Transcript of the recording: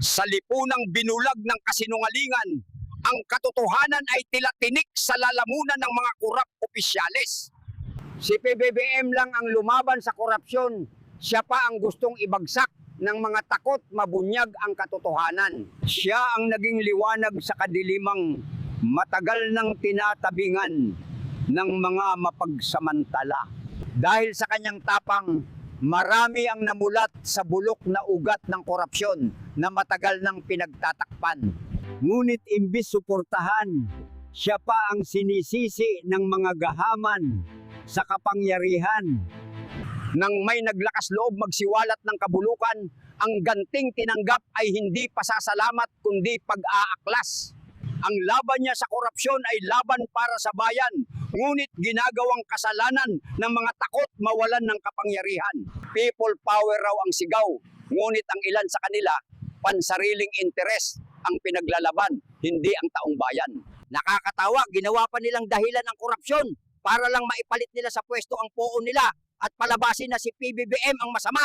Sa lipunang binulag ng kasinungalingan, ang katotohanan ay tila tinik sa lalamunan ng mga kurap opisyales. Si PBBM lang ang lumaban sa korupsyon. Siya pa ang gustong ibagsak ng mga takot mabunyag ang katotohanan. Siya ang naging liwanag sa kadilimang matagal nang tinatabingan ng mga mapagsamantala. Dahil sa kanyang tapang, marami ang namulat sa bulok na ugat ng korupsyon na matagal nang pinagtatakpan. Ngunit imbis suportahan, siya pa ang sinisisi ng mga gahaman sa kapangyarihan. Nang may naglakas loob magsiwalat ng kabulukan, ang ganting tinanggap ay hindi pasasalamat kundi pag-aaklas. Ang laban niya sa korupsyon ay laban para sa bayan, ngunit ginagawang kasalanan ng mga takot mawalan ng kapangyarihan. People power raw ang sigaw, ngunit ang ilan sa kanila, pansariling interes ang pinaglalaban, hindi ang taong bayan. Nakakatawa, ginawa pa nilang dahilan ng korupsyon para lang maipalit nila sa pwesto ang poon nila at palabasin na si PBBM ang masama.